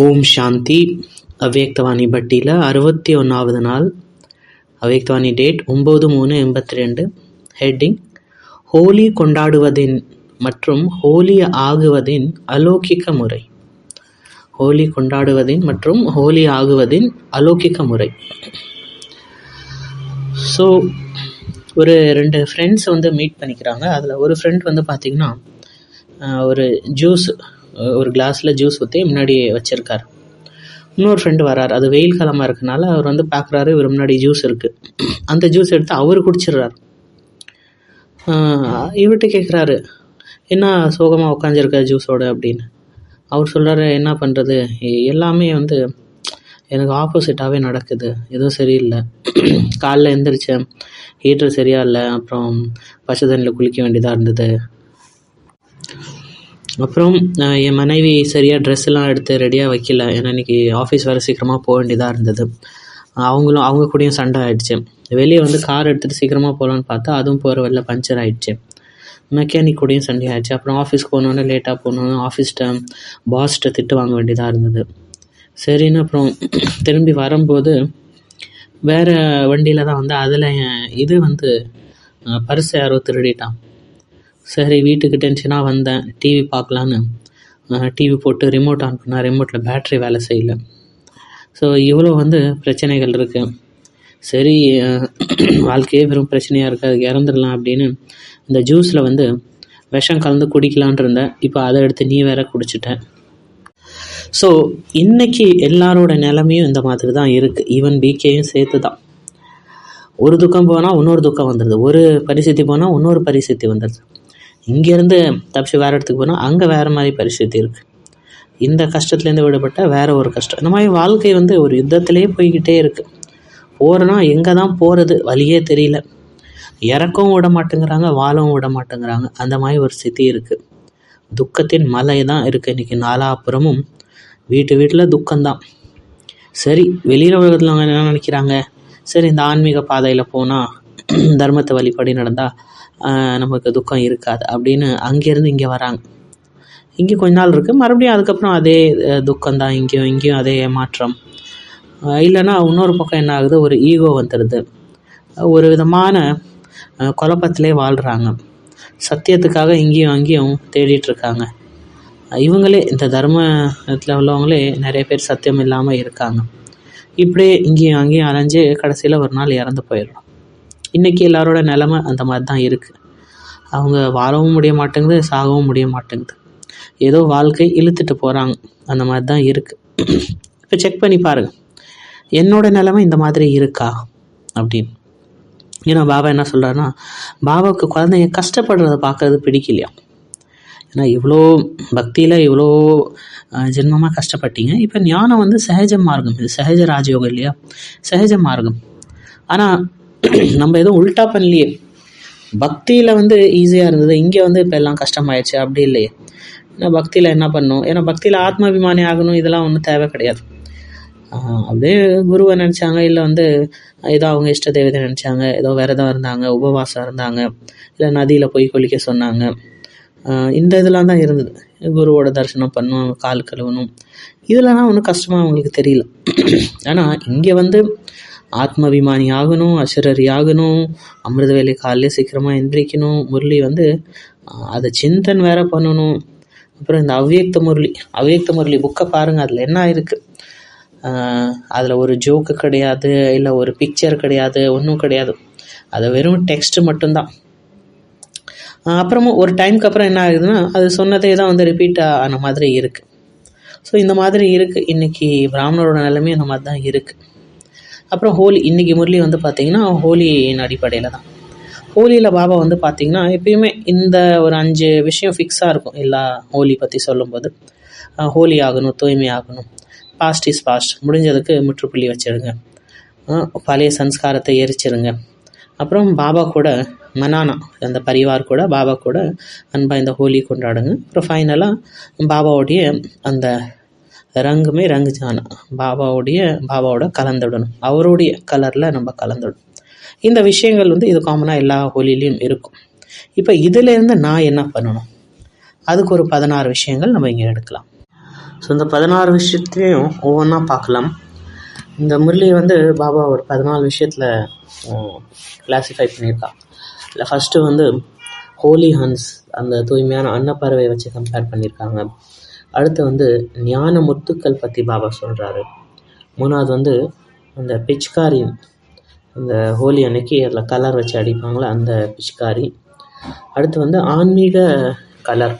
ஓம் சாந்தி. அவ்யக்தவாணி பட்டியில் அறுபத்தி ஒன்றாவது நாள். அவ்யக்தவாணி டேட் ஒம்பது மூணு எண்பத்தி ரெண்டு. ஹெட்டிங். ஹோலி கொண்டாடுவதின் மற்றும் ஹோலி ஆகுவதின் அலௌகிக்க முறை. ஹோலி கொண்டாடுவதின் மற்றும் ஹோலி ஆகுவதின் அலௌகிக்க முறை. ஸோ ஒரு ரெண்டு ஃப்ரெண்ட்ஸ் வந்து மீட் பண்ணிக்கிறாங்க. அதில் ஒரு ஃப்ரெண்ட் வந்து பார்த்திங்கன்னா ஒரு ஜூஸ் ஒரு கிளாஸில் ஜூஸ் ஊற்றி முன்னாடி வச்சுருக்கார். இன்னொரு ஃப்ரெண்டு வரார் அது வெயில் காலமாக இருக்கனால அவர் வந்து பார்க்குறாரு இவர் முன்னாடி ஜூஸ் இருக்குது அந்த ஜூஸ் எடுத்து அவர் குடிச்சிடுறார். இவர்கிட்ட கேட்குறாரு என்ன சோகமாக உட்காந்துருக்க ஜூஸோட அப்படின்னு. அவர் சொல்கிறாரு என்ன பண்ணுறது எல்லாமே வந்து எனக்கு ஆப்போசிட்டாகவே நடக்குது. எதுவும் சரியில்லை. காலைல எந்திரிச்சேன். ஹீட்டர் சரியாக இல்லை. அப்புறம் பச்சை தண்ணியில் குளிக்க வேண்டியதாக இருந்தது. அப்புறம் என் மனைவி சரியாக ட்ரெஸ்ஸெல்லாம் எடுத்து ரெடியாக வைக்கல. ஏன்னா இன்னைக்கு ஆஃபீஸ் வர சீக்கிரமாக போக வேண்டியதாக இருந்தது. அவங்களும் அவங்க கூடயும் சண்டை ஆகிடுச்சி வெளியே வந்து கார் எடுத்துகிட்டு சீக்கிரமாக போகலான்னு பார்த்தா அதுவும் போகிற வழில பஞ்சர் ஆகிடுச்சி மெக்கானிக் கூடயும் சண்டை ஆகிடுச்சு அப்புறம் ஆஃபீஸ்க்கு போனோன்னே லேட்டாக போகணும் ஆஃபீஸ்கிட்ட பாஸ்கிட்ட திட்டு வாங்க வேண்டியதாக இருந்தது. சரின்னு அப்புறம் திரும்பி வரும்போது வேறு வண்டியில் தான் வந்து அதில் இது வந்து பர்ஸ் யாரோ திருடிட்டான். சரி வீட்டுக்கு டென்ஷனாக வந்தேன். டிவி பார்க்கலான்னு. டிவி போட்டு ரிமோட் ஆன் பண்ணால் ரிமோட்டில் பேட்ரி வேலை செய்யல. ஸோ இவ்வளோ வந்து பிரச்சனைகள் இருக்குது சரி வாழ்க்கையே வெறும் பிரச்சனையாக இருக்குது அதுக்கு இறந்துடலாம் அப்படின்னு இந்த ஜூஸில் வந்து விஷம் கலந்து குடிக்கலான் இருந்தேன். இப்போ அதை எடுத்து நீ வேற குடிச்சிட்டேன் ஸோ இன்னைக்கு எல்லாரோட நிலமையும் இந்த மாதிரி தான் இருக்குது ஈவன் பிகேயும் சேர்த்து தான். ஒரு துக்கம் போனால் இன்னொரு துக்கம் வந்துடுது ஒரு பரிசுத்தி போனால் இன்னொரு பரிசுத்தி வந்துடுது இங்கேருந்து தப்பிச்சு வேறு இடத்துக்கு போனால் அங்கே வேறு மாதிரி பரிசுத்தி இருக்குது இந்த கஷ்டத்துலேருந்து விடுபட்ட வேற ஒரு கஷ்டம். இந்த மாதிரி வாழ்க்கை வந்து ஒரு யுத்தத்திலே போய்கிட்டே இருக்குது போகிறனா எங்கே தான் போகிறது வழியே தெரியல. இறக்கவும் விட மாட்டேங்கிறாங்க வாழவும் விட மாட்டேங்கிறாங்க. அந்த மாதிரி ஒரு ஸ்திதி இருக்குது துக்கத்தின் மலை தான் இருக்குது இன்றைக்கி நாலாப்புறமும் வீட்டு வீட்டில் துக்கம்தான். சரி வெளியில் உலகத்தில் அவங்க என்ன நினைக்கிறாங்க? சரி இந்த ஆன்மீக பாதையில் போனால் தர்மத்தை வழிபடி நடந்தால் நமக்கு துக்கம் இருக்காது அப்படின்னு அங்கேருந்து இங்கே வராங்க. இங்கே கொஞ்ச நாள் இருக்குது மறுபடியும் அதுக்கப்புறம் அதே துக்கம் துக்கம்தான். இங்கேயும் இங்கேயும் அதே ஏமாற்றம் இல்லைன்னா இன்னொரு பக்கம் என்ன ஆகுது? ஒரு ஈகோ வந்துடுது. ஒரு விதமான குழப்பத்திலே வாழ்கிறாங்க சத்தியத்துக்காக இங்கேயும் அங்கேயும் தேடிட்டுருக்காங்க இவங்களே இந்த தர்மத்தில் உள்ளவங்களே நிறைய பேர் சத்தியம் இல்லாமல் இருக்காங்க. இப்படியே இங்கேயும் அங்கேயும் அலைஞ்சு கடைசியில் ஒரு நாள் இறந்து போயிடும் இன்றைக்கி எல்லாரோட நிலமை அந்த மாதிரி தான் இருக்குது அவங்க வாழவும் முடிய மாட்டேங்குது சாகவும் முடிய மாட்டேங்குது. ஏதோ வாழ்க்கை இழுத்துட்டு போகிறாங்க அந்த மாதிரி தான் இருக்குது இப்போ செக் பண்ணி பாருங்கள் என்னோட நிலைமை இந்த மாதிரி இருக்கா? அப்படின்னு. ஏன்னா பாபா என்ன சொல்கிறாருன்னா பாபாவுக்கு குழந்தைங்க கஷ்டப்படுறத பார்க்கறது பிடிக்கலையா? ஏன்னா இவ்வளோ பக்தியில் இவ்வளோ ஜென்மமாக கஷ்டப்பட்டீங்க. இப்போ ஞானம் வந்து சகஜ மார்க்கம். இது சகஜ ராஜயோகம் இல்லையா? சகஜ மார்க்கம். ஆனால் நம்ம எதுவும் உல்ட்டா பண்ணலையே. பக்தியில் வந்து ஈஸியாக இருந்தது. இங்கே வந்து இப்போ எல்லாம் கஷ்டமாயிடுச்சு. அப்படி இல்லையே. ஏன்னா பக்தியில் என்ன பண்ணணும்? ஏன்னா பக்தியில் ஆத்மாபிமானி ஆகணும். இதெல்லாம் ஒன்றும் தேவை கிடையாது. அப்படியே குருவை நினச்சாங்க. இல்லை வந்து ஏதோ அவங்க இஷ்ட தெய்வத்தை நினச்சாங்க. ஏதோ விரதம் இருந்தாங்க. உபவாசம் இருந்தாங்க. இல்லை நதியில் போய் குளிக்க சொன்னாங்க. இந்த இதெல்லாம் தான் இருந்தது. குருவோட தரிசனம் பண்ணணும் கால் கழுவணும். இதெல்லாம் ஒன்றும் கஷ்டமாக அவங்களுக்கு தெரியல. ஆனால் இங்கே வந்து ஆத்மாபிமானி ஆகணும் அசுரரி ஆகணும் அமிர்த வேலை காலையில் சீக்கிரமாக எந்திரிக்கணும் முரளி வந்து அதை சிந்தன் வேற பண்ணணும். அப்புறம் இந்த அவ்வியக்த முரளி அவ்வியக்த முரளி புக்கை பாருங்கள் அதில் என்ன இருக்குது அதில் ஒரு ஜோக்கு கிடையாது இல்லை ஒரு பிக்சர் கிடையாது ஒன்றும் கிடையாது. அது வெறும் டெக்ஸ்ட் மட்டும்தான். அப்புறமும் ஒரு டைம்க்கு அப்புறம் என்ன ஆகுதுன்னா அது சொன்னதே தான் வந்து ரிப்பீட் ஆன மாதிரி இருக்குது ஸோ இந்த மாதிரி இருக்குது இன்றைக்கி பிராமணரோட நிலைமையும் அந்த மாதிரி தான் இருக்குது அப்புறம் ஹோலி இன்றைக்கி முரளி வந்து பார்த்திங்கன்னா ஹோலியின் அடிப்படையில் தான். ஹோலியில் பாபா வந்து பார்த்திங்கன்னா எப்பயுமே இந்த ஒரு அஞ்சு விஷயம் ஃபிக்ஸாக இருக்கும் எல்லா ஹோலி பற்றி சொல்லும்போது. ஹோலி ஆகணும் தூய்மை ஆகணும். பாஸ்ட் இஸ் பாஸ்ட் முடிஞ்சதுக்கு முற்றுப்புள்ளி வச்சிருங்க. பழைய சன்ஸ்காரத்தை எரிச்சிருங்க. அப்புறம் பாபா கூட மனானா அந்த பரிவார் கூட பாபா கூட அன்பாக இந்த ஹோலி கொண்டாடுங்க. அப்புறம் ஃபைனலாக பாபாவுடைய அந்த ரங்குமே ரங்கு ஜானா பாபாவுடைய பாபாவோட கலந்துடணும். அவருடைய கலரில் நம்ம கலந்துடணும். இந்த விஷயங்கள் வந்து இது காமனாக எல்லா ஹோலிலையும் இருக்கும். இப்போ இதிலேருந்து நான் என்ன பண்ணணும்? அதுக்கு ஒரு பதினாறு விஷயங்கள் நம்ம இங்கே எடுக்கலாம். ஸோ இந்த பதினாறு விஷயத்தையும் ஒவ்வொன்றா பார்க்கலாம். இந்த முரளியை வந்து பாபா ஒரு பதினாலு விஷயத்தில் கிளாஸிஃபை பண்ணியிருக்கான் இல்லை ஃபஸ்ட்டு வந்து ஹோலி ஹன்ஸ் அந்த தூய்மையான அன்னப்பறவை வச்சு கம்பேர் பண்ணியிருக்காங்க. அடுத்து வந்து ஞான முத்துக்கள் பற்றி பாபா சொல்கிறாரு மூணாவது வந்து அந்த பிச்காரி அந்த ஹோலி அன்னைக்கு அதில் கலர் வச்சு அடிப்பாங்களே அந்த பிச்காரி. அடுத்து வந்து ஆன்மீக கலர்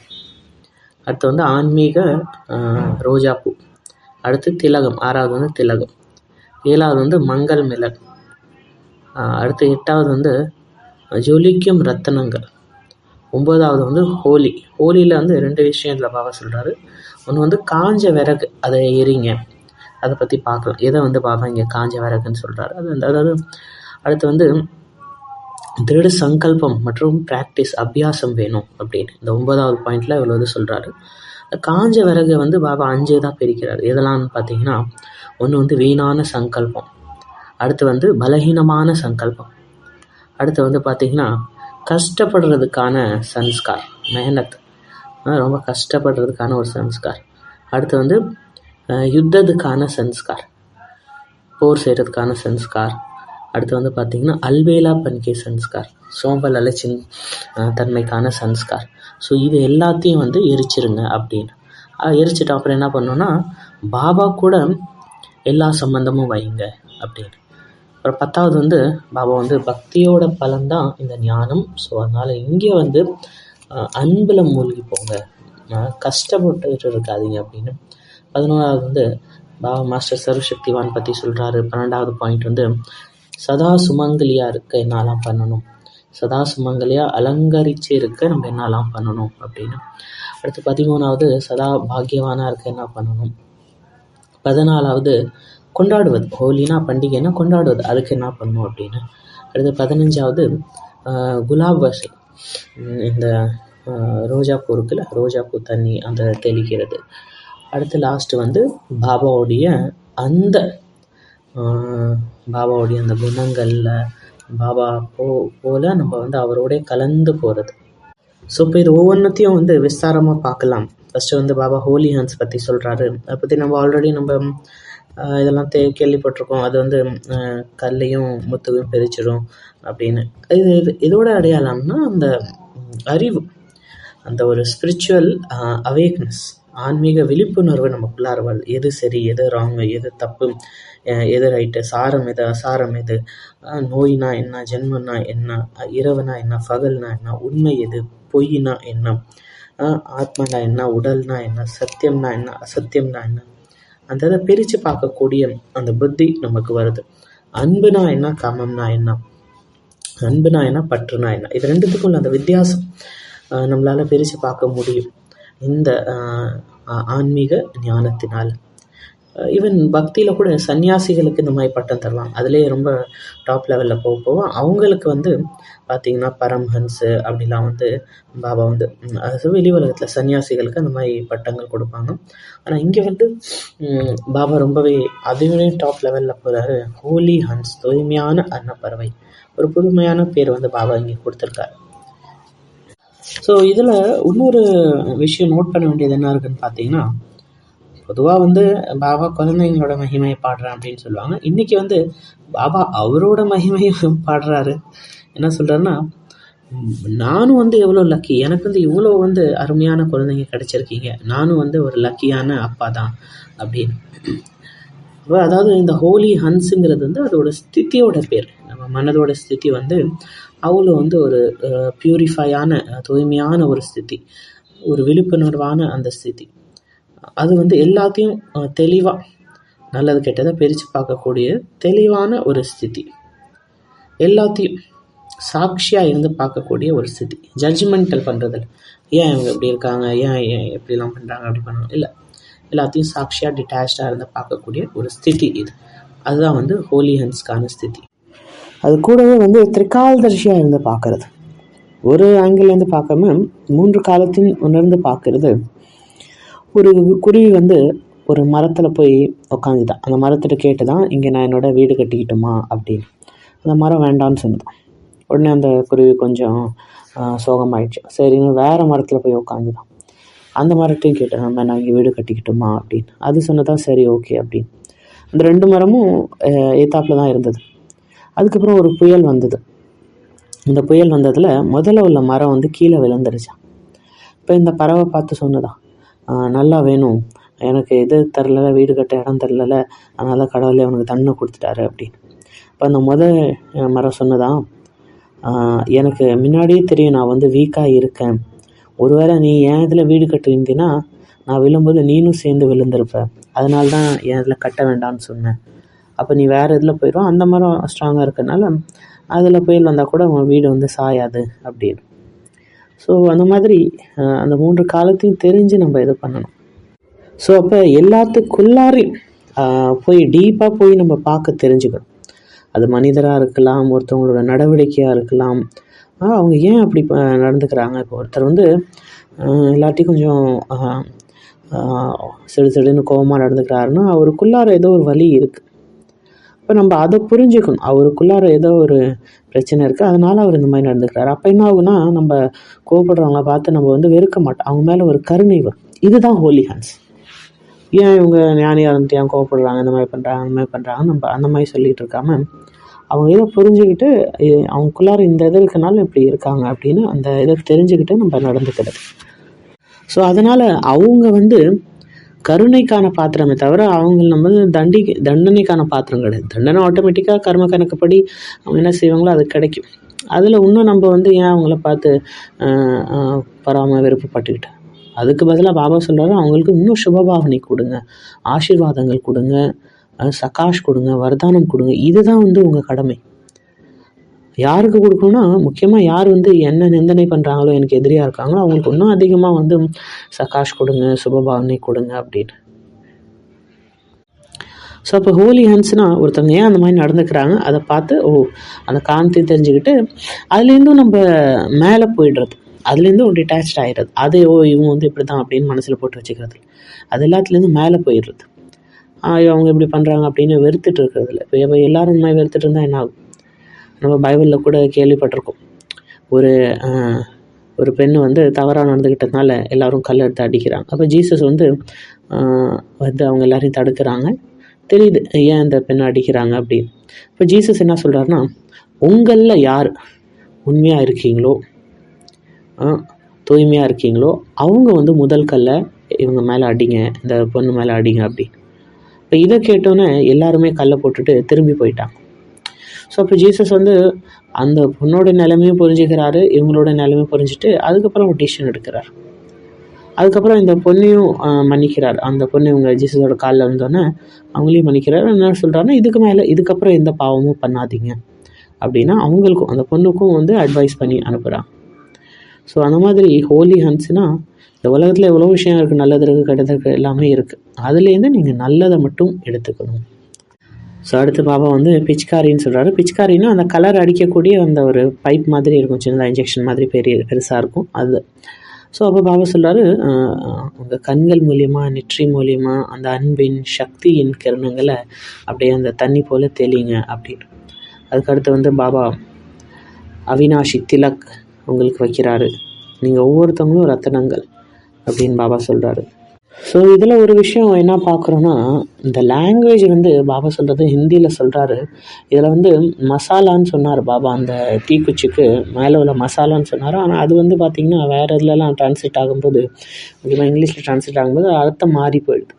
அடுத்து வந்து ஆன்மீக ரோஜாப்பூ அடுத்து திலகம் ஆறாவது வந்து திலகம். ஏழாவது வந்து மங்கள் மிளக் அடுத்து எட்டாவது வந்து ஜொலிக்கும் ரத்தனங்கள். ஒன்பதாவது வந்து ஹோலி. ஹோலியில் வந்து ரெண்டு விஷயம் இதில் பாபா சொல்கிறாரு ஒன்று வந்து காஞ்ச விறகு அதை எரிங்க. அதை பற்றி பார்க்கலாம். எதை வந்து பாபா இங்கே காஞ்ச விறகுன்னு சொல்கிறாரு அது வந்து அதாவது அடுத்து வந்து திருட சங்கல்பம் மற்றும் ப்ராக்டிஸ் அபியாசம் வேணும் அப்படின்னு. இந்த ஒன்பதாவது பாயிண்டில் இவ்வளோ வந்து சொல்கிறாரு காஞ்ச விறகு வந்து பாபா அஞ்சே தான் பிரிக்கிறார். எதெல்லாம்னு பார்த்தீங்கன்னா ஒன்று வந்து வீணான சங்கல்பம். அடுத்து வந்து பலகீனமான சங்கல்பம். அடுத்து வந்து பார்த்திங்கன்னா கஷ்டப்படுறதுக்கான சன்ஸ்கார் மெஹனத். ரொம்ப கஷ்டப்படுறதுக்கான ஒரு சன்ஸ்கார் அடுத்து வந்து யுத்தத்துக்கான சன்ஸ்கார் போர் செய்கிறதுக்கான சன்ஸ்கார் அடுத்து வந்து பார்த்திங்கன்னா அல்வேலா பன்கே சன்ஸ்கார் சோம்பல் அலைச்சின் தன்மைக்கான சன்ஸ்கார் ஸோ இது எல்லாத்தையும் வந்து எரிச்சிருங்க அப்படின்னு. எரிச்சிட்டு அப்புறம் என்ன பண்ணோன்னா பாபா கூட எல்லா சம்பந்தமும் வைங்க அப்படின்னு. அப்புறம் பத்தாவது வந்து பாபா வந்து பக்தியோட பலன் தான் இந்த ஞானம். ஸோ அதனால் இங்கே வந்து அன்பில் மூழ்கி போங்க. அஹ், கஷ்டப்பட்டுட்டு இருக்காதீங்க அப்படின்னு. பதினோராவது வந்து பாபா மாஸ்டர் சர்வசக்திவான் பற்றி சொல்கிறாரு பன்னெண்டாவது பாயிண்ட் வந்து சதா சுமங்கலியாக இருக்க என்னெல்லாம் பண்ணணும்? சதா சுமங்கலியாக அலங்கரிச்சு இருக்க நம்ம என்னெல்லாம் பண்ணணும்? அப்படின்னு. அடுத்து பதிமூணாவது சதா பாக்கியவானாக இருக்க என்ன பண்ணணும்? பதினாலாவது கொண்டாடுவது. ஹோலினா பண்டிகைனா கொண்டாடுவது. அதுக்கு என்ன பண்ணணும் அப்படின்னு. அடுத்து பதினஞ்சாவது ஆஹ், குலாப் வசை உம், இந்த ஆஹ், ரோஜாப்பூ இருக்குல்ல ரோஜாப்பூ தண்ணி அந்த தெளிக்கிறது. அடுத்து லாஸ்ட்டு வந்து பாபாவுடைய அந்த ஆஹ், பாபாவுடைய அந்த குணங்களில் பாபா போ போல் நம்ம வந்து அவரோடய கலந்து போகிறது ஸோ இப்போ இது ஒவ்வொன்றத்தையும் வந்து விஸ்தாரமாக பார்க்கலாம். ஃபஸ்ட்டு வந்து பாபா ஹோலி ஹான்ஸ் பற்றி சொல்கிறாரு அதை பற்றி நம்ம ஆல்ரெடி நம்ம இதெல்லாம் தே கேள்விப்பட்டிருக்கோம். அது வந்து கல்லையும் முத்துவையும் பிரிச்சிடும் அப்படின்னு. இது இது இதோட அடையாளம்னா அந்த அறிவு. அந்த ஒரு ஸ்பிரிச்சுவல் அவேக்னஸ் ஆன்மீக விழிப்புணர்வு நமக்குள்ளார வருது. எது சரி எது ராங்கு எது தப்பு எது ரைட்டு சாரம் எது அசாரம் எது? நோய்னா என்ன ஜென்மனா என்ன இரவுனா என்ன பகல்னா என்ன உண்மை எது? பொய்னா என்ன? ஆத்மனா என்ன உடல்னா என்ன சத்தியம்னா என்ன அசத்தியம்னா என்ன? அந்த இதை பிரித்து பார்க்கக்கூடிய அந்த புத்தி நமக்கு வருது. அன்புனா என்ன காமம்னா என்ன? அன்புனா என்ன பற்றுனா என்ன? இது ரெண்டுத்துக்கும் உள்ள அந்த வித்தியாசம் நம்மளால் பிரித்து பார்க்க முடியும். இந்த ஆன்மீக ஞானத்தினால். ஈவன் பக்தியில் கூட சன்னியாசிகளுக்கு இந்த மாதிரி பட்டம் தரலாம் அதுலேயே ரொம்ப டாப் லெவலில் போக போக அவங்களுக்கு வந்து பார்த்திங்கன்னா பரம்ஹன்ஸு அப்படிலாம் வந்து பாபா வந்து அது வெளி உலகத்தில் சன்னியாசிகளுக்கு அந்த மாதிரி பட்டங்கள் கொடுப்பாங்க. ஆனால் இங்கே வந்து பாபா ரொம்பவே அதுவே டாப் லெவலில் போகிறாரு ஹோலி ஹன்ஸ் தூய்மையான அன்னப்பறவை. ஒரு புதுமையான பேர் வந்து பாபா இங்கே கொடுத்துருக்காரு. ஸோ இதில் இன்னொரு விஷயம் நோட் பண்ண வேண்டியது என்ன இருக்குன்னு பார்த்தீங்கன்னா பொதுவாக வந்து பாபா குழந்தைங்களோட மகிமையை பாடுறேன் அப்படின்னு சொல்லுவாங்க. இன்றைக்கி வந்து பாபா அவரோட மகிமையும் பாடுறாரு. என்ன சொல்கிறாருன்னா நானும் வந்து எவ்வளோ லக்கி எனக்கு வந்து இவ்வளோ வந்து அருமையான குழந்தைங்க கிடச்சிருக்கீங்க. நானும் வந்து ஒரு லக்கியான அப்பா தான். அப்படின்னு. அதாவது இந்த ஹோலி ஹன்ஸுங்கிறது வந்து அதோட ஸ்தித்தியோட பேர். நம்ம மனதோட ஸ்தித்தி வந்து அவ்வளோ வந்து ஒரு பியூரிஃபையான தூய்மையான ஒரு ஸ்தித்தி ஒரு விழிப்புணர்வான அந்த ஸ்திதி. அது வந்து எல்லாத்தையும் தெளிவாக நல்லது கெட்டதை பிரித்து பார்க்கக்கூடிய தெளிவான ஒரு ஸ்திதி. எல்லாத்தையும் சாட்சியாக இருந்து பார்க்கக்கூடிய ஒரு ஸ்திதி. ஜட்ஜ்மெண்டல் பண்ணுறதில்ல ஏன் இவங்க இப்படி இருக்காங்க? ஏன் ஏன் எப்படிலாம் பண்ணுறாங்க அப்படி பண்ணாங்க இல்லை. எல்லாத்தையும் சாட்சியாக டிட்டாச்சாக இருந்து பார்க்கக்கூடிய ஒரு ஸ்திதி இது. அதுதான் வந்து ஹோலி ஹன்ஸ்க்கான ஸ்திதி. அது கூடவே வந்து திரிகால்தர்ஷியாக இருந்து பார்க்கறது. ஒரு ஆங்கிள்லேருந்து பார்க்காம மூன்று காலத்தின் உணர்ந்து பார்க்கறது ஒரு குருவி வந்து ஒரு மரத்தில் போய் உக்காந்துதான் அந்த மரத்திட்ட கேட்டு தான் இங்கே நான் என்னோட வீடு கட்டிக்கிட்டுமா? அப்படின்னு. அந்த மரம் வேண்டான்னு சொன்னதான் உடனே அந்த குருவி கொஞ்சம் சோகமாயிடுச்சு. சரின்னு வேறு மரத்தில் போய் உட்காந்துதான் அந்த மரத்தையும் கேட்டேன் நம்ம நான் இங்கே வீடு கட்டிக்கிட்டோமா? அப்படின்னு. அது சொன்னதான் சரி ஓகே அப்படின்னு. அந்த ரெண்டு மரமும் ஏத்தாப்பில் தான் இருந்தது. அதுக்கப்புறம் ஒரு புயல் வந்தது. இந்த புயல் வந்ததில் முதல்ல உள்ள மரம் வந்து கீழே விழுந்துருச்சான் இப்போ இந்த பறவை பார்த்து சொன்னதான் நல்லா வேணும். எனக்கு இது தரல வீடு கட்ட இடம் தரல அதனால் கடவுளே அவனுக்கு தண்ணை கொடுத்துட்டாரு அப்படின்னு. இப்போ அந்த முதல் மரம் சொன்னதான் எனக்கு முன்னாடியே தெரியும் நான் வந்து வீக்காக இருக்கேன். ஒருவேளை நீ என் இதில் வீடு கட்டியிருந்தீன்னா நான் விழும்போது நீனும் சேர்ந்து விழுந்திருப்ப. அதனால தான் என் இதில் கட்ட வேண்டாம்னு சொன்னேன். அப்போ நீ வேறு இதில் போயிடும் அந்த மரம் ஸ்ட்ராங்காக இருக்கனால அதில் புயல் வந்தால் கூட உன் வீடு வந்து சாயாது அப்படின்னு. ஸோ அந்த மாதிரி அந்த மூன்று காலத்தையும் தெரிஞ்சு நம்ம இது பண்ணணும். ஸோ அப்போ எல்லாத்துக்குள்ளாரையும் போய் டீப்பாக போய் நம்ம பார்க்க தெரிஞ்சுக்கணும். அது மனிதராக இருக்கலாம் ஒருத்தவங்களோட நடவடிக்கையாக இருக்கலாம். அவங்க ஏன் அப்படி நடந்துக்கிறாங்க? இப்போ ஒருத்தர் வந்து எல்லாத்தையும் கொஞ்சம் சிடு சிடுன்னு கோபமாக நடந்துக்கிறாருன்னா அவருக்குள்ளார ஏதோ ஒரு வழி இருக்குது இப்போ நம்ம அதை புரிஞ்சுக்கணும். அவருக்குள்ளார ஏதோ ஒரு பிரச்சனை இருக்குது அதனால் அவர் இந்த மாதிரி நடந்துக்கிறாரு. அப்போ என்ன ஆகுனா நம்ம கோவப்படுறவங்கள பார்த்து நம்ம வந்து வெறுக்க மாட்டோம். அவங்க மேலே ஒரு கருணை வரும். இதுதான் ஹோலி ஹான்ஸ் ஏன் இவங்க ஞானியாக இருந்துட்டு ஏன் கோவப்படுறாங்க? இந்த மாதிரி பண்ணுறாங்க அந்த மாதிரி பண்ணுறாங்க நம்ம அந்த மாதிரி சொல்லிகிட்டு இருக்காம அவங்க இதை புரிஞ்சுக்கிட்டு அவங்களுக்குள்ளார இந்த இது இருக்கனால இப்படி இருக்காங்க அப்படின்னு அந்த இதை தெரிஞ்சுக்கிட்டு நம்ம நடந்துக்கிறது. ஸோ அதனால் அவங்க வந்து கருணைக்கான பாத்திரமே தவிர அவங்க நம்ம தண்டி தண்டனைக்கான பாத்திரம் கிடையாது. தண்டனை ஆட்டோமேட்டிக்காக கர்ம கணக்குப்படி அவங்க என்ன செய்வாங்களோ அது கிடைக்கும். அதில் இன்னும் நம்ம வந்து ஏன் அவங்கள பார்த்து பராம விருப்பப்பட்டுக்கிட்டேன் அதுக்கு பதிலாக பாபா சொல்கிறாரு அவங்களுக்கு இன்னும் சுபபாவனை கொடுங்க. ஆசீர்வாதங்கள் கொடுங்க. சகாஷ் கொடுங்க. வரதானம் கொடுங்க. இதுதான் வந்து உங்கள் கடமை. யாருக்கு கொடுக்கணும்னா முக்கியமாக யார் வந்து என்ன நிந்தனை பண்ணுறாங்களோ எனக்கு எதிரியாக இருக்காங்களோ அவங்களுக்கு இன்னும் அதிகமாக வந்து சகாஷ் கொடுங்க சுபபாவனை கொடுங்க அப்படின்னு. ஸோ அப்போ ஹோலி ஹேண்ட்ஸ்னால் ஒருத்தவங்க ஏன் அந்த மாதிரி நடந்துக்கிறாங்க? அதை பார்த்து ஓ அந்த காந்தி தெரிஞ்சுக்கிட்டு அதுலேருந்தும் நம்ம மேலே போயிடுறது. அதுலேருந்து ஒரு ஆகிடுறது அது ஓ இவங்க வந்து இப்படி தான் அப்படின்னு மனசில் போட்டு வச்சுக்கிறது. அது எல்லாத்துலேருந்து மேலே போயிடுறது. அவங்க இப்படி பண்ணுறாங்க அப்படின்னு வெறுத்துட்டு இருக்கிறதில்ல இப்போ இப்போ எல்லோரும் இந்த மாதிரி வெறுத்துட்டு இருந்தால் என்ன ஆகும்? நம்ம பைபிளில் கூட கேள்விப்பட்டிருக்கோம். ஒரு ஒரு பெண் வந்து தவறாக நடந்துக்கிட்டதுனால எல்லோரும் கல் எடுத்து அடிக்கிறாங்க. அப்போ ஜீசஸ் வந்து வந்து அவங்க எல்லாரையும் தடுக்கிறாங்க. தெரியுது ஏன் இந்த பெண்ணை அடிக்கிறாங்க அப்படின்னு. இப்போ ஜீசஸ் என்ன சொல்கிறாருன்னா உங்களில் யார் உண்மையாக இருக்கீங்களோ தூய்மையாக இருக்கீங்களோ அவங்க வந்து முதல் கல்லை இவங்க மேலே அடிங்க இந்த பொண்ணு மேலே அடிங்க அப்படின்னு. இப்போ இதை கேட்டோன்னே எல்லாருமே கல்லை போட்டுட்டு திரும்பி போயிட்டாங்க. ஸோ அப்போ ஜீசஸ் வந்து அந்த பொண்ணோட நிலைமையும் புரிஞ்சுக்கிறாரு இவங்களோட நிலைமையும் புரிஞ்சுட்டு அதுக்கப்புறம் ஒரு டிசிஷன் எடுக்கிறார். அதுக்கப்புறம் இந்த பொண்ணையும் மன்னிக்கிறார். அந்த பொண்ணு இவங்க ஜீசஸோட காலில் இருந்தோன்னே அவங்களையும் மன்னிக்கிறார். என்ன சொல்கிறாருன்னா இதுக்கு மேலே இதுக்கப்புறம் எந்த பாவமும் பண்ணாதீங்க. அப்படின்னா அவங்களுக்கும் அந்த பொண்ணுக்கும் வந்து அட்வைஸ் பண்ணி அனுப்புகிறாங்க ஸோ அந்த மாதிரி ஹோலி ஹன்ஸ்னால் இந்த உலகத்தில் எவ்வளோ விஷயம் இருக்குது நல்லது இருக்குது கெட்டது இருக்குது எல்லாமே இருக்குது அதுலேருந்து நீங்கள் நல்லதை மட்டும் எடுத்துக்கணும். ஸோ அடுத்து பாபா வந்து பிச்காரின்னு சொல்கிறாரு பிச்காரின்னா அந்த கலர் அடிக்கக்கூடிய அந்த ஒரு பைப் மாதிரி இருக்கும். சின்னதாக இன்ஜெக்ஷன் மாதிரி பெரிய பெருசாக இருக்கும். அது. ஸோ அப்போ பாபா சொல்கிறாரு உங்கள் கண்கள் மூலியமாக நெற்றி மூலியமாக அந்த அன்பின் சக்தியின் கிரணங்களை அப்படியே அந்த தண்ணி போல் தெளிங்க அப்படின்னு. அதுக்கடுத்து வந்து பாபா அவினாஷி திலக் உங்களுக்கு வைக்கிறாரு. நீங்கள் ஒவ்வொருத்தவங்களும் ரத்தனங்கள் அப்படின்னு பாபா சொல்கிறாரு ஸோ இதில் ஒரு விஷயம் என்ன பார்க்குறோன்னா இந்த லாங்குவேஜ் வந்து பாபா சொல்கிறது ஹிந்தியில் சொல்கிறாரு இதில் வந்து மசாலான்னு சொன்னார் பாபா அந்த தீக்குச்சிக்கு மேலே உள்ள மசாலான்னு சொன்னார். ஆனால் அது வந்து பார்த்திங்கன்னா வேறு இதுலலாம் ட்ரான்ஸ்லேட் ஆகும்போது முக்கியமாக இங்கிலீஷில் ட்ரான்ஸ்லேட் ஆகும்போது அர்த்தம் மாறி போயிடுது.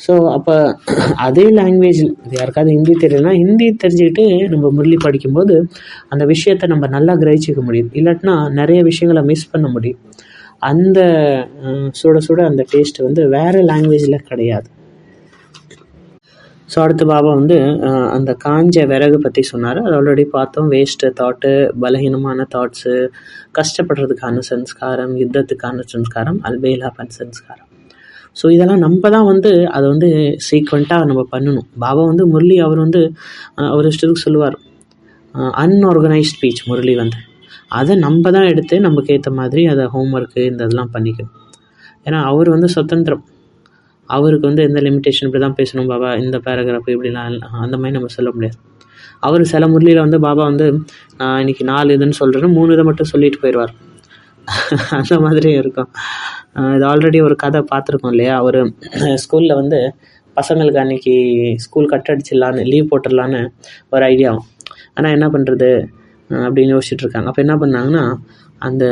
ஸோ அப்போ அதே லாங்குவேஜ் யாருக்காவது ஹிந்தி தெரியலனா ஹிந்தி தெரிஞ்சுக்கிட்டு நம்ம முரளி படிக்கும்போது அந்த விஷயத்தை நம்ம நல்லா கிரகிச்சிக்க முடியும். இல்லாட்டினா நிறைய விஷயங்களை மிஸ் பண்ண முடியும். அந்த சுட சுட அந்த டேஸ்ட் வந்து வேறு லாங்குவேஜில் கிடையாது. ஸோ அடுத்து பாபா வந்து அந்த காஞ்ச விறகு பற்றி சொன்னார். அது ஆல்ரெடி பார்த்தோம். வேஸ்ட்டு தாட்டு பலகீனமான தாட்ஸு கஷ்டப்படுறதுக்கான சன்ஸ்காரம் யுத்தத்துக்கான சன்ஸ்காரம் அல்பேலாபன் சன்ஸ்காரம் ஸோ இதெல்லாம் நம்ம தான் வந்து அதை வந்து சீக்வெண்ட்டாக நம்ம பண்ணணும். பாபா வந்து முரளி அவர் வந்து அவர் இஷ்டத்துக்கு சொல்லுவார். அன்ஆர்கனைஸ்ட் ஸ்பீச் முரளி வந்து. அதை நம்ம தான் எடுத்து நமக்கு ஏற்ற மாதிரி அதை ஹோம்ஒர்க்கு இந்த இதெல்லாம் பண்ணிக்கணும். ஏன்னா அவர் வந்து சுதந்திரம். அவருக்கு வந்து எந்த லிமிட்டேஷன் இப்படி தான் பேசணும் பாபா இந்த பேராகிராஃப் இப்படிலாம் அந்த மாதிரி நம்ம சொல்ல முடியாது. அவர் சில முரளியில் வந்து பாபா வந்து நான் இன்னைக்கு நாலு இதுன்னு சொல்கிறேன்னு மூணு இதை மட்டும் சொல்லிட்டு போயிடுவார். அந்த மாதிரி இருக்கும். இது ஆல்ரெடி ஒரு கதை பார்த்துருக்கோம் இல்லையா? ஒரு ஸ்கூலில் வந்து பசங்களுக்கு அன்னைக்கு ஸ்கூல் கட் அடிச்சிடலான்னு லீவ் போட்டுடலான்னு ஒரு ஐடியாவும் ஆனால் என்ன பண்ணுறது அப்படின்னு யோசிச்சுட்டு இருக்காங்க அப்போ என்ன பண்ணாங்கன்னா அந்த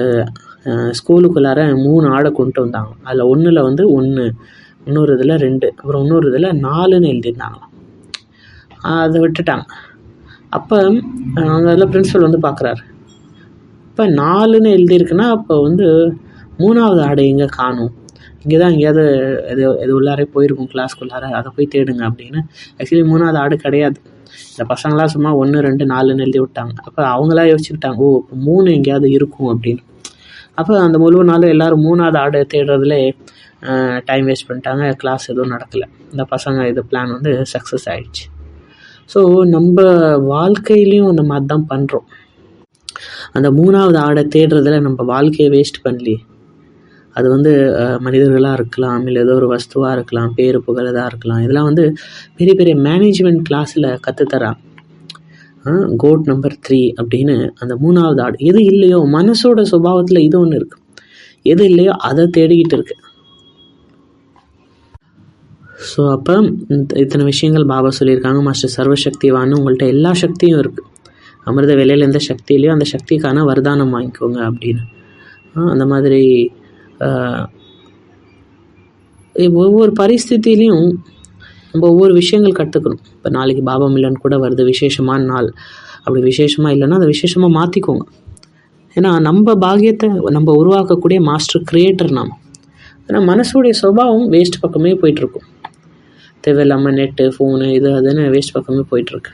ஸ்கூலுக்குள்ளார மூணு ஆடை கொண்டு வந்தாங்க. அதில் ஒன்றில் வந்து ஒன்று இன்னொரு இதில் ரெண்டு அப்புறம் இன்னொரு இதில் நாலுன்னு எழுதியிருந்தாங்களாம். அதை விட்டுட்டாங்க. அப்போ அந்த அதில் பிரின்ஸிபல் வந்து பார்க்குறாரு இப்போ நாலுன்னு எழுதியிருக்குன்னா அப்போ வந்து மூணாவது ஆடை எங்கே காணும்? இங்கே தான் எங்கேயாவது எது எது உள்ளாரே போயிருக்கும் கிளாஸ்க்குள்ளார அதை போய் தேடுங்க அப்படின்னு. ஆக்சுவலி மூணாவது ஆடு கிடையாது. இந்த பசங்களாம் சும்மா ஒன்று ரெண்டு நாலுன்னு எழுதி விட்டாங்க. அப்போ அவங்களா யோசிச்சுக்கிட்டாங்க ஓ இப்போ மூணு எங்கேயாவது இருக்கும் அப்படின்னு. அப்போ அந்த முழு நாளும் எல்லோரும் மூணாவது ஆடு தேடுறதுல டைம் வேஸ்ட் பண்ணிட்டாங்க. கிளாஸ் எதுவும் நடக்கலை. இந்த பசங்க இது பிளான் வந்து சக்ஸஸ் ஆகிடுச்சு ஸோ நம்ம வாழ்க்கையிலையும் அந்த மாதிரி தான் பண்ணுறோம் அந்த மூணாவது ஆடை தேடுறதுல நம்ம வாழ்க்கையை வேஸ்ட் பண்ணலையே. அது வந்து மனிதர்களாக இருக்கலாம் இல்லை ஏதோ ஒரு வஸ்துவாக இருக்கலாம் பேர் புகழ் இதாக இருக்கலாம். இதெல்லாம் வந்து பெரிய பெரிய மேனேஜ்மெண்ட் கிளாஸில் கற்றுத்தரான் கோட் நம்பர் த்ரீ அப்படின்னு அந்த மூணாவது ஆடு. எது இல்லையோ மனசோட சுபாவத்தில் இது ஒன்று இருக்குது எது இல்லையோ அதை தேடிக்கிட்டு இருக்கு. ஸோ அப்போ இத்தனை விஷயங்கள் பாபா சொல்லியிருக்காங்க. மாஸ்டர் சர்வசக்திவான்னு உங்கள்கிட்ட எல்லா சக்தியும் இருக்குது அமிர்த வேலையில் எந்த சக்தியிலையோ அந்த சக்திக்கான வரதானம் வாங்கிக்கோங்க அப்படின்னு. அந்த மாதிரி ஒவ்வொரு பரிஸ்தித்திலையும் நம்ம ஒவ்வொரு விஷயங்கள் கற்றுக்கணும் இப்போ நாளைக்கு பாபா மில்லன் கூட வருது விசேஷமான நாள். அப்படி விசேஷமாக இல்லைன்னா அதை விசேஷமாக மாற்றிக்கோங்க ஏன்னா நம்ம பாக்கியத்தை நம்ம உருவாக்கக்கூடிய மாஸ்டர் கிரியேட்டர் நாம். ஆனால் மனசுடைய சுபாவம் வேஸ்ட் பக்கமே போயிட்டுருக்கும் தேவையில்லாமல் நெட்டு ஃபோனு இது அதுன்னு வேஸ்ட் பக்கமே போயிட்டுருக்கு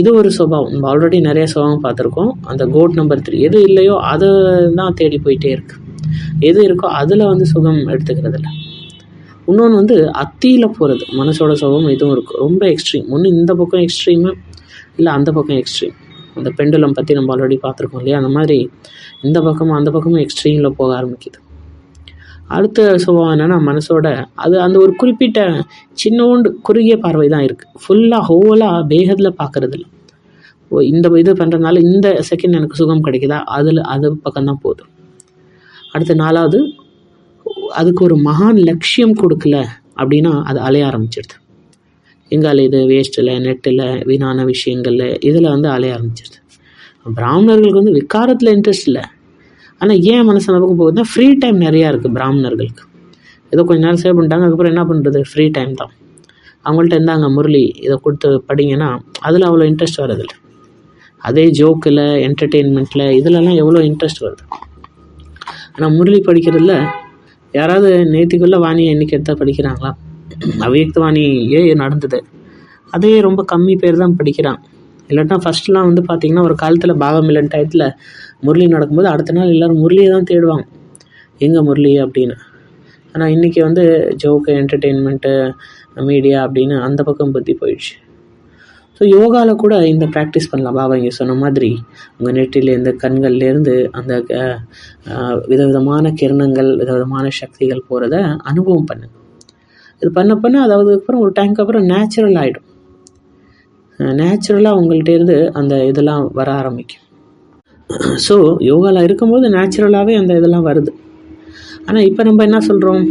இது ஒரு சுபாவம். நம்ம ஆல்ரெடி நிறைய சுபாவம் பார்த்துருக்கோம். அந்த கோட் நம்பர் த்ரீ எது இல்லையோ அதை தான் தேடி போயிட்டே இருக்கு. எது இருக்கோ அதில் வந்து சுகம் எடுத்துக்கிறது இல்லை. இன்னொன்று வந்து அத்தியில் போகிறது மனசோட சுகம் இதுவும் இருக்கும் ரொம்ப எக்ஸ்ட்ரீம் ஒன்று இந்த பக்கம் எக்ஸ்ட்ரீமு இல்லை அந்த பக்கம் எக்ஸ்ட்ரீம் அந்த பெண்டுலம் பற்றி நம்ம ஆல்ரெடி பார்த்துருக்கோம் இல்லையா? அந்த மாதிரி இந்த பக்கமும் அந்த பக்கமும் எக்ஸ்ட்ரீமில் போக ஆரம்பிக்குது. அடுத்த சுபாவம் என்னென்னா மனசோட அது அந்த ஒரு குறிப்பிட்ட சின்னோண்டு குறுகிய பார்வை தான் இருக்குது ஃபுல்லாக ஹோலாக வேகத்தில் பார்க்குறது ஓ இந்த இது பண்ணுறதுனால இந்த செகண்ட் எனக்கு சுகம் கிடைக்குதா? அதில் அது பக்கம்தான் போதும். அடுத்த நாலாவது அதுக்கு ஒரு மகான் லட்சியம் கொடுக்கல அப்படின்னா அது அலைய ஆரம்பிச்சிடுது எங்கே அலையுது வேஸ்ட்டில் நெட்டில் வீணான விஷயங்களில் இதில் வந்து அலைய ஆரம்பிச்சிடுது பிராமணர்களுக்கு வந்து விக்காரத்தில் இன்ட்ரெஸ்ட் இல்லை. ஆனால் ஏன் மனசு அந்த பக்கம் போகுதுன்னா ஃப்ரீ டைம் நிறையா இருக்குது பிராமணர்களுக்கு. ஏதோ கொஞ்ச நேரம் சேவ் பண்ணிட்டாங்க அதுக்கப்புறம் என்ன பண்ணுறது ஃப்ரீ டைம் தான். அவங்கள்ட்ட இருந்தாங்க முரளி இதை கொடுத்து படிங்கன்னா அதில் அவ்வளோ இன்ட்ரெஸ்ட் வரதில்லை அதே ஜோக்கில் என்டர்டெயின்மெண்ட்டில் இதிலலாம் எவ்வளோ இன்ட்ரெஸ்ட் வருது? ஆனால் முரளி படிக்கிறதுல யாராவது நேத்திக்குள்ளே வாணியை என்னைக்கு எடுத்தால் படிக்கிறாங்களா? அவ்வியக்த வாணியே நடந்தது. அதே ரொம்ப கம்மி பேர் தான் படிக்கிறான். இல்லாட்டா ஃபஸ்ட்லாம் வந்து பார்த்திங்கன்னா ஒரு காலத்தில் பாகமில்லன் டயத்தில் முரளி நடக்கும்போது அடுத்த நாள் எல்லோரும் முரளியை தான் தேடுவாங்க. எங்கே முரளி அப்படின்னு? ஆனால் இன்றைக்கி வந்து ஜோக்கு என்டர்டெயின்மெண்ட்டு மீடியா அப்படின்னு அந்த பக்கம் பற்றி போயிடுச்சு. ஸோ யோகாவில் கூட இந்த ப்ராக்டிஸ் பண்ணலாம். பாபா இங்கே சொன்ன மாதிரி உங்கள் நெற்றிலேருந்து கண்கள்லேருந்து அந்த விதவிதமான கிரணங்கள் விதவிதமான சக்திகள் போகிறத அனுபவம் பண்ணு இது பண்ண பண்ண அதாவது அப்புறம் ஒரு டைமுக்கு அப்புறம் நேச்சுரல் ஆகிடும் நேச்சுரலாக உங்கள்கிட்டேருந்து அந்த இதெல்லாம் வர ஆரம்பிக்கும். ஸோ யோகாவில் இருக்கும்போது நேச்சுரலாகவே அந்த இதெல்லாம் வருது. ஆனால் இப்போ நம்ம என்ன சொல்கிறோம்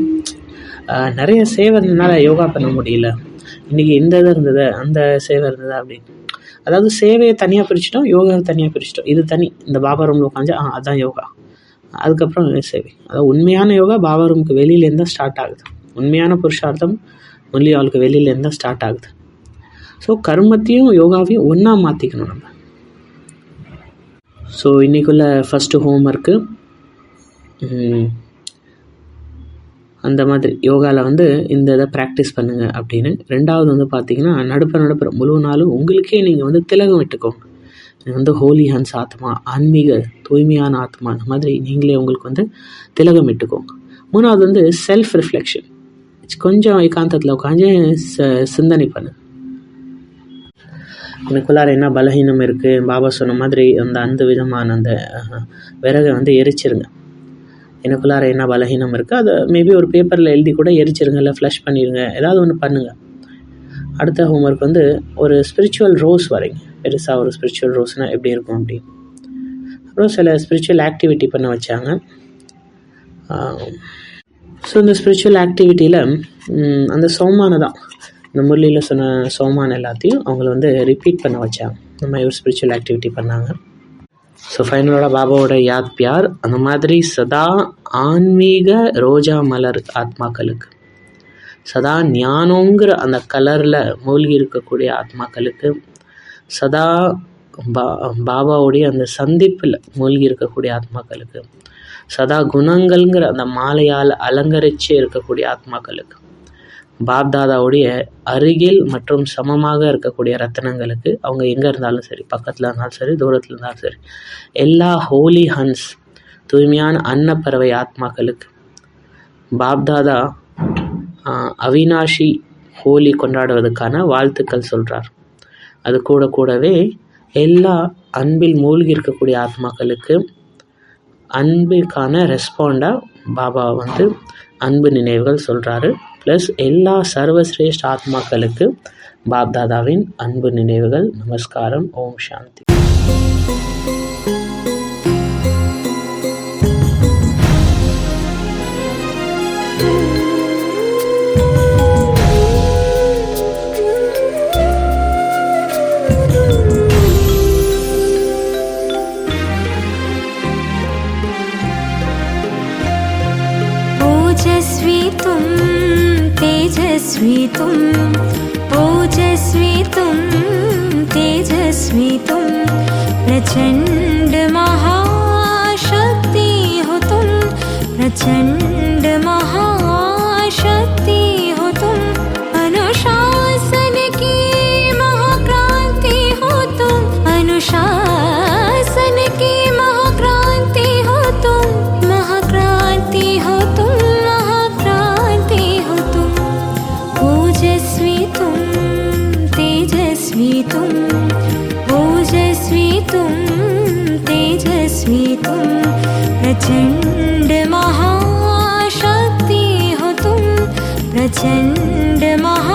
நிறைய சேவை இருந்ததுனால யோகா பண்ண முடியல. இன்றைக்கி இந்த இது இருந்தது அந்த சேவை இருந்தது அப்படின்னு. அதாவது சேவையை தனியாக பிரிச்சிட்டோம் யோகாவை தனியாக பிரிச்சிட்டோம். இது தனி. இந்த பாபா ரூமில் உட்காந்து ஆ அதுதான் யோகா. அதுக்கப்புறம் சேவை. அதாவது உண்மையான யோகா பாபா ரூமுக்கு வெளியிலேருந்து தான் ஸ்டார்ட் ஆகுது. உண்மையான புருஷார்த்தம் ஒன்லி ஆளுக்கு வெளியிலேருந்து தான் ஸ்டார்ட் ஆகுது. ஸோ கர்மத்தையும் யோகாவையும் ஒன்றா மாற்றிக்கணும் நம்ம. ஸோ இன்றைக்குள்ள ஃபஸ்ட்டு ஹோம் ஒர்க்கு அந்த மாதிரி யோகாவில் வந்து இந்த இதை ப்ராக்டிஸ் பண்ணுங்கள் அப்படின்னு. ரெண்டாவது வந்து பார்த்தீங்கன்னா நடுப்புற நடுப்புற முழு நாளும் உங்களுக்கே நீங்கள் வந்து திலகம் விட்டுக்கோங்க. நீங்கள் வந்து ஹோலி ஹன்ஸ் ஆத்மா ஆன்மீக தூய்மையான ஆத்மா அந்த மாதிரி நீங்களே உங்களுக்கு வந்து திலகம் விட்டுக்கோங்க. மூணாவது வந்து செல்ஃப் ரிஃப்ளெக்ஷன் கொஞ்சம் ஏகாந்தத்தில் உட்காந்து ச சிந்தனை பண்ணு எனக்குள்ளார என்ன பலகீனம் இருக்குது பாபா சொன்ன மாதிரி அந்த அந்த விதமான அந்த விறகை வந்து எரிச்சிருங்க. எனக்குள்ளார என்ன பலகீனம் இருக்குது அதை மேபி ஒரு பேப்பரில் எழுதி கூட எரிச்சிருங்க இல்லை ஃப்ளஷ் பண்ணிடுங்க ஏதாவது ஒன்று பண்ணுங்கள் அடுத்த ஹோம்ஒர்க் வந்து ஒரு ஸ்பிரிச்சுவல் ரோஸ் வரைங்க. பெருசாக ஒரு ஸ்பிரிச்சுவல் ரோஸ்னால் எப்படி இருக்கும் அப்படின்னு. அப்புறம் சில ஸ்பிரிச்சுவல் ஆக்டிவிட்டி பண்ண வச்சாங்க. ஸோ இந்த ஸ்பிரிச்சுவல் ஆக்டிவிட்டியில் அந்த சோமானதான் இந்த முரளியில் சொன்ன சோமான் எல்லாத்தையும் அவங்கள வந்து ரிப்பீட் பண்ண வச்சாங்க. இந்த மாதிரி ஒரு ஸ்பிரிச்சுவல் ஆக்டிவிட்டி பண்ணாங்க. ஸோ ஃபைனலோட பாபாவோட யாத் பியார் அந்த மாதிரி சதா ஆன்மீக ரோஜா மலர் ஆத்மாக்களுக்கு சதா ஞானங்கிற அந்த கலரில் மூழ்கி இருக்கக்கூடிய ஆத்மாக்களுக்கு சதா பா பாபாவுடைய அந்த சந்திப்பில் மூழ்கி இருக்கக்கூடிய ஆத்மாக்களுக்கு சதா குணங்கள்ங்கிற அந்த மாலையால் அலங்கரித்து இருக்கக்கூடிய ஆத்மாக்களுக்கு பாப்தாதாவுடைய அருகில் மற்றும் சமமாக இருக்கக்கூடிய ரத்தனங்களுக்கு அவங்க எங்கே இருந்தாலும் சரி பக்கத்தில் இருந்தாலும் சரி தூரத்தில் இருந்தாலும் சரி எல்லா ஹோலி ஹன்ஸ் தூய்மையான அன்னப்பறவை ஆத்மாக்களுக்கு பாப்தாதா அவினாஷி ஹோலி கொண்டாடுவதற்கான வாழ்த்துக்கள் சொல்கிறார் அது கூட கூடவே எல்லா அன்பில் மூழ்கி இருக்கக்கூடிய ஆத்மாக்களுக்கு அன்பிற்கான ரெஸ்பாண்டாக பாபா வந்து அன்பு நினைவுகள் சொல்கிறாரு ப்ளஸ் எல்லா சர்வசிரேஷ்ட ஆத்மாக்களுக்கு பாப்தாதாவின் அன்பு நினைவுகள் நமஸ்காரம் ஓம் சாந்தி. महाशक्ति हो तुम प्रचंड महा